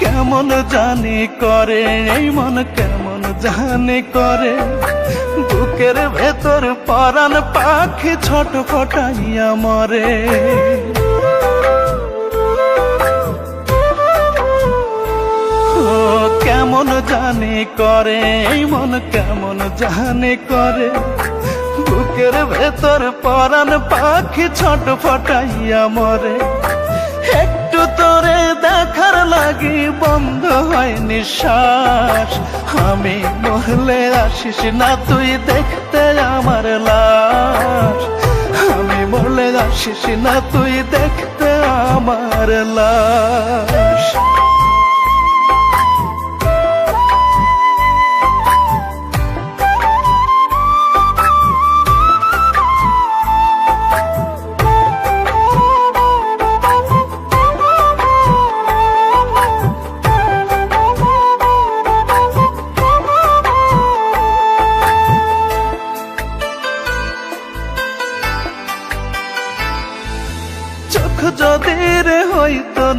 কেমন জানি করে, এই মন কেমন জানি করে। বুকের ভেতর পরান পাখি ছোট ফটাইয়া মরে। কেমন জানি করে, এই মন কেমন জানি করে। বুকের ভেতর পরান পাখি ছোট ফটাইয়া মরে। তোরে দেখার লাগি বন্ধ হয় নিঃশ্বাস। আমি মহলে আসিস না, তুই দেখতে আমার লাশ। আমি মরলে আসিস না, তুই দেখতে আমার লাশ।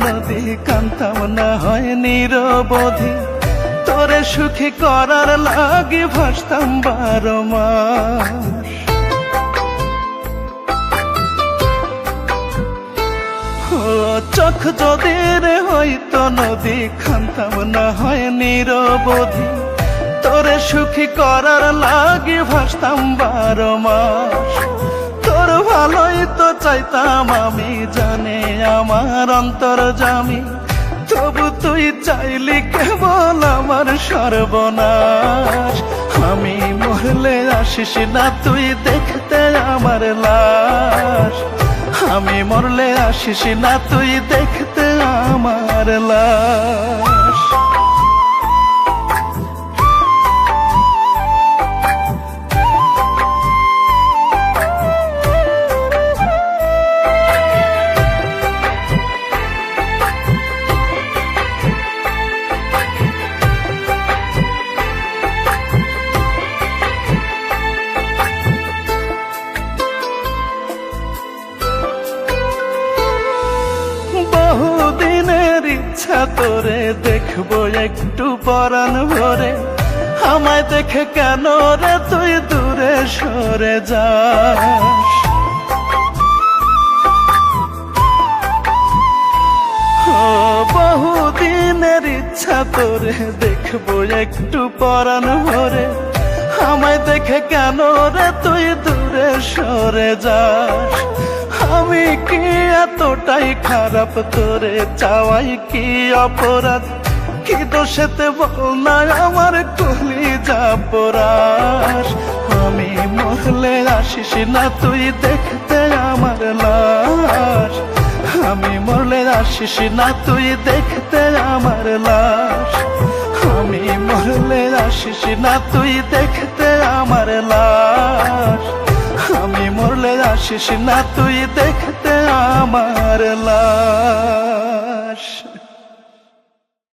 নদী কান্তাম না হয় নিরবধি। তোরে সুখী করার লাগি ভাসতাম বারো চোখ যদি রে হইতো নদী, কান্তাম না হয় নিরবধি। তোরে সুখী করার লাগে ভাসতাম বারো মাস। চাইতাম আমি জানে আমার অন্তর জামি। তবু তুই চাইলি কেবল আমার সর্বনাশ। আমি মরলে আসিস না, তুই দেখতে আমার লাশ। আমি মরলে আসিস না, তুই দেখতে আমার লাশ। ইচ্ছা তোরে দেখব একটু পরাণ ভরে। আমায় দেখে কেন রে তুই দূরে সরে যাস? বহুদিনের ইচ্ছা তোরে দেখব একটু পরাণ ভরে। আমায় দেখে কেন রে তুই দূরে সরে যাস? আমি কি এতটাই খারাপ? তোরে চাওয়াই কি অপরাধ? কি দোষেতে বল না আমার কলি যা পরাস আমি মরলে আসিস না তুই দেখতে আমার লাশ। আমি মরলে আসিস না তুই দেখতে আমার লাশ। আমি মরলে আসিস না তুই দেখতে আমার লাশ। মরলে আসিস না তুই দেখতে আমার লাশ।